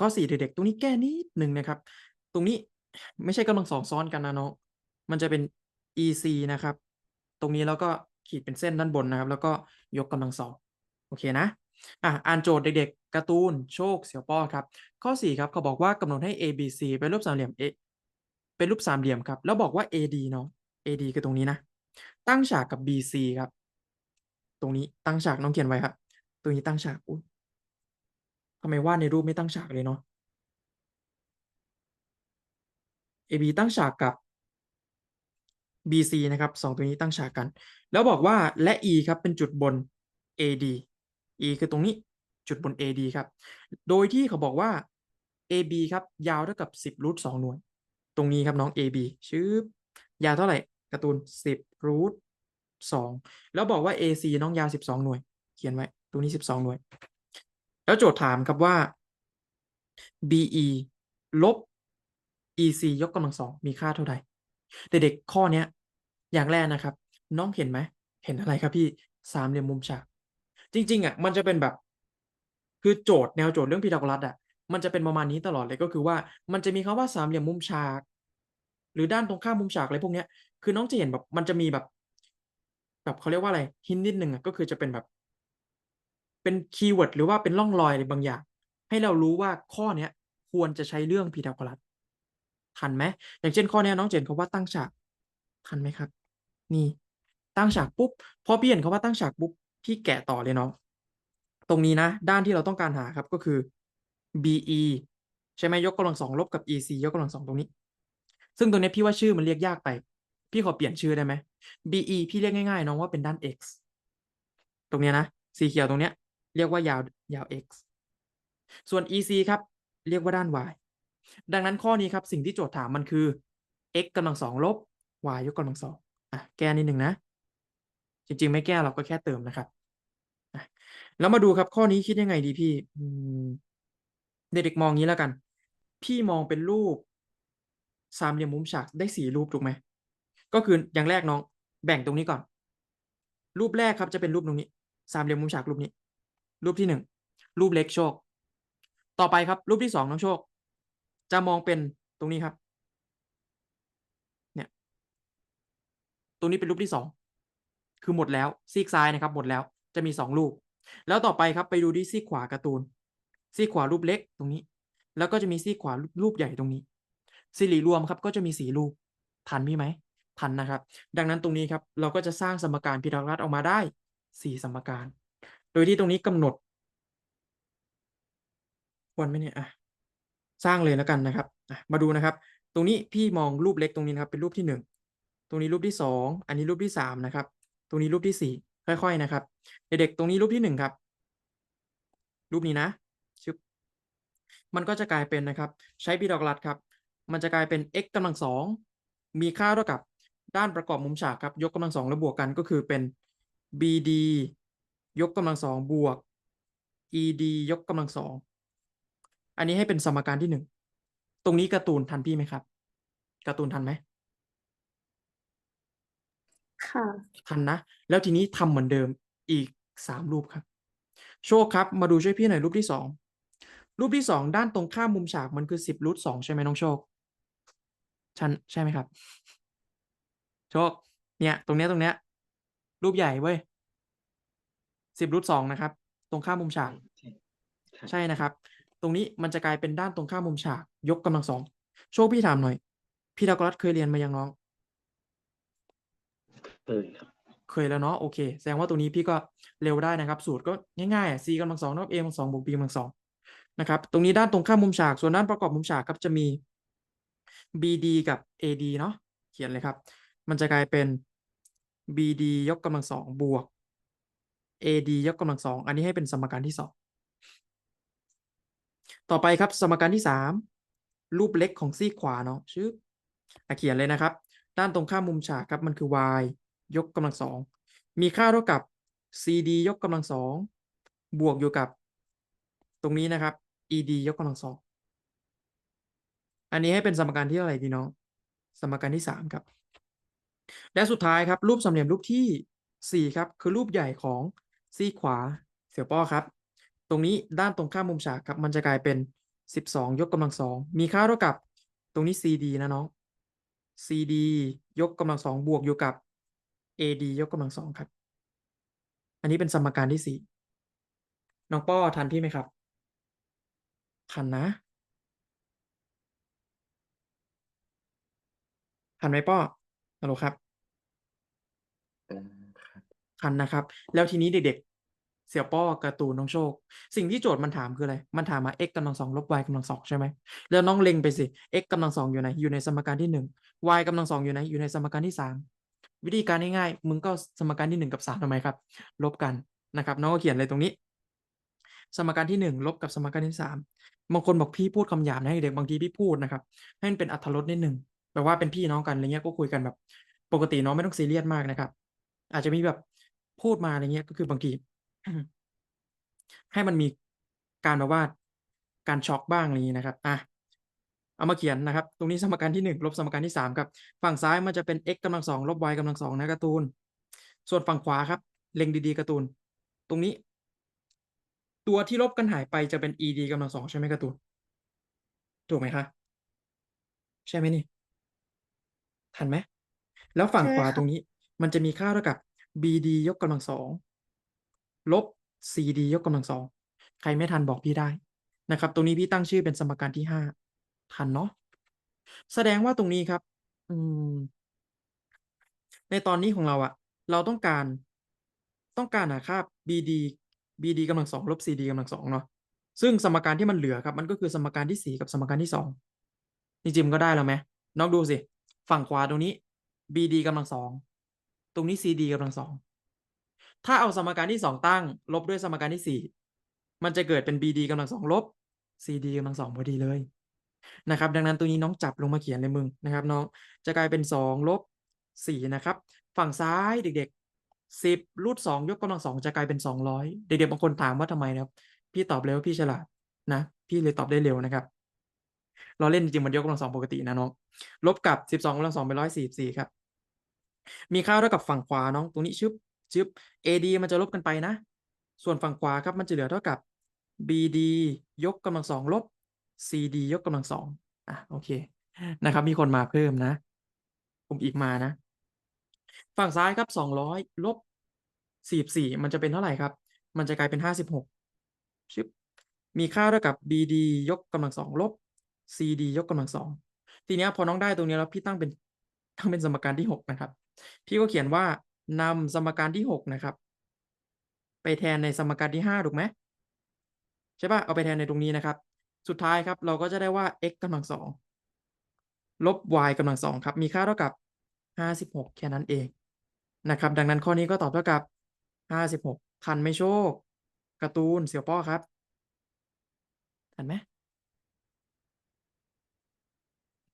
ข้อ4เด็กๆตรงนี้แก้นิดหนึ่งนะครับ ตรงนี้ไม่ใช่กำลัง2ซ้อนกันนะน้องมันจะเป็น EC นะครับ ตรงนี้แล้วก็ขีดเป็นเส้นด้านบนนะครับ แล้วก็ยกกำลัง2โอเคนะอะอ่านโจทย์เด็กๆการ์ตูนโชคเสี่ยวป้อครับ ข้อ4ครับเขาบอกว่ากำหนดให้ ABC เป็นรูปสามเหลี่ยม A เป็นรูปสามเหลี่ยมครับ แล้วบอกว่า AD เนาะ AD คือตรงนี้นะ ตั้งฉากกับ BC ครับ ตรงนี้ตั้งฉากน้องเขียนไว้ครับ ตรงนี้ตั้งฉากอุ๊ย ทำไมวาดในรูปไม่ตั้งฉากเลยเนาะ AB ตั้งฉากกับ BC นะครับ2ตัวนี้ตั้งฉากกัน แล้วบอกว่าและ E ครับเป็นจุดบน AD E คือตรงนี้จุดบน AD ครับ โดยที่เขาบอกว่า AB ครับยาวเท่ากับ 10รูท2หน่วย ตรงนี้ครับน้อง AB ชืบยาวเท่าไหร่การ์ตูน 10รูท2แล้วบอกว่า AC น้องยาว 12 หน่วย เขียนไว้ ตรงนี้ 12 หน่วย แล้วโจทย์ถามครับว่า BE ลบ EC ยกกำลังสองมีค่าเท่าใดเด็กๆข้อเนี้ย อย่างแรกนะครับ น้องเห็นไหม เห็นอะไรครับพี่สามเหลี่ยมมุมฉาก จริง ๆอะมันจะเป็นแบบ คือโจทย์แนวโจทย์เรื่องพีทาโกรัสอะมันจะเป็นประมาณนี้ตลอดเลยก็คือว่า มันจะมีคำว่าสามเหลี่ยมมุมฉาก หรือด้านตรงข้ามมุมฉากอะไรพวกเนี้ย คือน้องจะเห็นแบบมันจะมีแบบ แบบเขาเรียกว่าอะไรหินนิดนึงอะก็คือจะเป็นแบบ เป็นคีย์เวิร์ดหรือว่าเป็นร่องรอยอะไรบางอย่าง ให้เรารู้ว่าข้อเนี้ยควรจะใช้เรื่องพีทาโกรัสทันไหมอย่างเช่นข้อเนี้ยน้องเจะเห็นคำว่าตั้งฉากทันไหมครับ นี่ตั้งฉากปุ๊บพอพี่เห็นคำว่าตั้งฉากปุ๊บพี่แกะต่อเลยน้องตรงนี้นะ ด้านที่เราต้องการหาครับก็คือ BE ใช่ไหมยกกำลังสองลบกับ EC ยกกำลังสองตรงนี้ ซึ่งตรงนี้พี่ว่าชื่อมันเรียกยากไป พี่ขอเปลี่ยนชื่อได้ไหม BE พี่เรียกง่ายๆน้องว่าเป็นด้าน x ตรงเนี้ยนะสีเขียวตรงเนี้ย เรียกว่ายาวยาว x ส่วน EC ครับ เรียกว่าด้าน y ดังนั้นข้อนี้ครับสิ่งที่โจทย์ถามมันคือ x กำลังสองลบ y ยกกำลังสองอะแก้นิดหนึ่งนะ จริง ๆ ไม่แก้เราก็แค่เติมนะครับแล้วมาดูครับข้อนี้คิดยังไงดีพี่เด็กๆมองงี้แล้วกัน พี่มองเป็นรูปสามเหลี่ยมมุมฉากได้สี่รูปถูกไหมก็คืออย่างแรกน้อง แบ่งตรงนี้ก่อน รูปแรกครับจะเป็นรูปตรงนี้ สามเหลี่ยมมุมฉากรูปนี้ รูปที่หนึ่งรูปเล็กโชค ต่อไปครับ รูปที่สองน้องโชค จะมองเป็นตรงนี้ครับ เนี่ย ตรงนี้เป็นรูปที่สองคือหมดแล้วซีกซ้ายนะครับ หมดแล้วจะมีสองรูป แล้วต่อไปครับไปดูที่ซีกขวาการ์ตูน ซีกขวารูปเล็กตรงนี้ แล้วก็จะมีซีกขวารูปใหญ่ตรงนี้สิริรวมครับ ก็จะมีสี่รูปทันพี่ไหมทันนะครับ ดังนั้นตรงนี้ครับ เราก็จะสร้างสมการพีทาโกรัสออกมาได้สี่สมการ โดยที่ตรงนี้กำหนดควรไหมเนี่ยอะสร้างเลยแล้วกันนะครับมาดูนะครับ ตรงนี้พี่มองรูปเล็กตรงนี้นะครับเป็นรูปที่หนึ่งตรงนี้รูปที่สองอันนี้รูปที่สามนะครับ ตรงนี้รูปที่สี่ค่อย ๆนะครับ เด็กๆตรงนี้รูปที่หนึ่งครับ รูปนี้นะชึบมันก็จะกลายเป็นนะครับ ใช้พีทาโกรัสครับ มันจะกลายเป็น x กำลังสองมีค่าเท่ากับด้านประกอบมุมฉากครับ ยกกำลังสองแล้วบวกกันก็คือเป็น BD ยกกำลังสองบวก ED ยกกำลังสองอันนี้ให้เป็นสมการที่หนึ่งตรงนี้การ์ตูนทันพี่ไหมครับการ์ตูนทันไหมค่ะทันนะ แล้วทีนี้ทำเหมือนเดิมอีกสามรูปครับ โชคครับ มาดูช่วยพี่หน่อยรูปที่สองรูปที่สองด้านตรงข้ามมุมฉากมันคือสิบรูทสองใช่ไหมน้องโชคชันใช่ไหมครับ โชค เนี่ย ตรงเนี้ยตรงเนี้ยรูปใหญ่เว้ย สิบรูทสองนะครับ ตรงข้ามมุมฉาก ใช่นะครับ ตรงนี้มันจะกลายเป็นด้านตรงข้ามมุมฉาก ยกกำลังสองโชคพี่ถามหน่อยพีทาโกรัสเคยเรียนมายังน้องเคยครับเคยแล้วเนาะโอเคแสดงว่าตรงนี้พี่ก็เร็วได้นะครับ สูตรก็ง่ายๆอะ c กำลังสองเท่ากับ a กำลังสองบวก b กำลังสองนะครับตรงนี้ด้านตรงข้ามมุมฉาก ส่วนด้านประกอบมุมฉากครับจะมี bd กับ ad เนาะเขียนเลยครับ มันจะกลายเป็น bd ยกกำลังสองบวก ad ยกกำลังสองอันนี้ให้เป็นสมการที่สองต่อไปครับสมการที่สามรูปเล็กของซีขวาเนาะชื่อเขียนเลยนะครับ ด้านตรงข้ามมุมฉากครับมันคือ y ยกกำลังสองมีค่าเท่ากับ cd ยกกำลังสองบวกอยู่กับ ตรงนี้นะครับ ed ยกกำลังสองอันนี้ให้เป็นสมการที่เท่าไรดีเน้องสมการที่สามครับ และสุดท้ายครับรูปสามเหลี่ยมรูปที่สี่ครับคือรูปใหญ่ของ ซีกขวาเสี่ยวป้อครับ ตรงนี้ด้านตรงข้ามมุมฉากครับ มันจะกลายเป็นสิบสองยกกำลังสองมีค่าเท่ากับตรงนี้ CD นะน้อง CD ยกกำลังสองบวกอยู่กับ AD ยกกำลังสองครับ อันนี้เป็นสมการที่สี่น้องป้อทันพี่ไหมครับ ทันนะ ทันไหมป้อฮัลโหลครับ ทันนะครับ แล้วทีนี้เด็กๆ เสี่ยวป้อการ์ตูนน้องโชค สิ่งที่โจทย์มันถามคืออะไร มันถามมา x กำลังสองลบ y กำลังสองใช่ไหมแล้วน้องเล็งไปสิ x กำลังสองอยู่ไหนอยู่ในสมการที่หนึ่ง y กำลังสองอยู่ไหนอยู่ในสมการที่สามวิธีการง่ายๆมึงก็สมการที่หนึ่งกับสามทำไมครับ ลบกันนะครับ น้องก็เขียนเลยตรงนี้ สมการที่หนึ่งลบกับสมการที่สามบางคนบอกพี่พูดคำหยาบนะเด็กบางทีพี่พูดนะครับ ให้มันเป็นอรรรสนิดหนึ่งแปลว่าเป็นพี่น้องกันอะไรเงี้ยก็คุยกันแบบ ปกติน้องไม่ต้องซีเรียสมากนะครับ อาจจะมีแบบ พูดมาอะไรเงี้ย ก็คือบางทีให้มันมีการแบบว่าการช็อกบ้างอะไรอย่างนี้นะครับ อะ เอามาเขียนนะครับ ตรงนี้สมการที่หนึ่งลบสมการที่สามครับ ฝั่งซ้ายมันจะเป็น x กำลังสองลบ y กำลังสองนะการ์ตูน ส่วนฝั่งขวาครับ เล็งดีๆการ์ตูน ตรงนี้ ตัวที่ลบกันหายไปจะเป็น ed กำลังสองใช่ไหมการ์ตูน ถูกไหมคะ ใช่ไหมนี่ ทันไหม แล้วฝั่งขวาตรงนี้ มันจะมีค่าเท่ากับ bd ยกกำลังสองลบ cd ยกกำลังสองใครไม่ทันบอกพี่ได้นะครับ ตรงนี้พี่ตั้งชื่อเป็นสมการที่ห้าทันเนาะแสดงว่าตรงนี้ครับ อืม ในตอนนี้ของเราอะเราต้องการต้องการหาค่า bd bd กำลังสองลบ cd กำลังสองเนาะซึ่งสมการที่มันเหลือครับ มันก็คือสมการที่สี่กับสมการที่สองจริงๆมันก็ได้แล้วไหมน้องดูสิ ฝั่งขวาตรงนี้ bd กำลังสอง รงนี้ cd กำลังสองถ้าเอาสมการที่สองตั้ง ลบด้วยสมการที่สี่มันจะเกิดเป็น bd กำลังสองลบ cd กำลังสองพอดีเลยนะครับ ดังนั้นตัวนี้น้องจับลงมาเขียนเลยมึงนะครับ น้องจะกลายเป็นสองลบสี่นะครับ ฝั่งซ้ายเด็กๆสิบรูทสองยกกำลังสองจะกลายเป็นสองร้อยเด็กๆบางคนถามว่าทำไมนะครับ พี่ตอบเลยว่าพี่ฉลาดนะ พี่เลยตอบได้เร็วนะครับเราเล่นจริงๆมันยกกำลังสองปกตินะน้องลบกับสิบสองกำลังสองเป็นร้อยสี่สิบสี่ครับ มีค่าเท่ากับฝั่งขวาน้องตรงนี้ชึบชึบ AD มันจะลบกันไปนะ ส่วนฝั่งขวาครับมันจะเหลือเท่ากับ BD ยกกำลังสองลบ CD ยกกำลังสองอะโอเคนะครับ มีคนมาเพิ่มนะผมอีกมานะ ฝั่งซ้ายครับสองร้อยลบสี่สี่มันจะเป็นเท่าไหร่ครับ มันจะกลายเป็นห้าสิบหกชึบมีค่าเท่ากับ BD ยกกำลังสองลบ CD ยกกำลังสองทีเนี้ยพอน้องได้ตรงนี้แล้วพี่ตั้งเป็นตั้งเป็นสมการที่หกนะครับ พี่ก็เขียนว่านำสมการที่หกนะครับ ไปแทนในสมการที่ห้าถูกไหมใช่ปะเอาไปแทนในตรงนี้นะครับ สุดท้ายครับเราก็จะได้ว่า x กำลังสองลบ y กำลังสองครับ มีค่าเท่ากับห้าสิบหกแค่นั้นเองนะครับ ดังนั้นข้อนี้ก็ตอบเท่ากับห้าสิบหกทันไม่โชคการ์ตูนเสี่ยวป้อครับ ทันไหม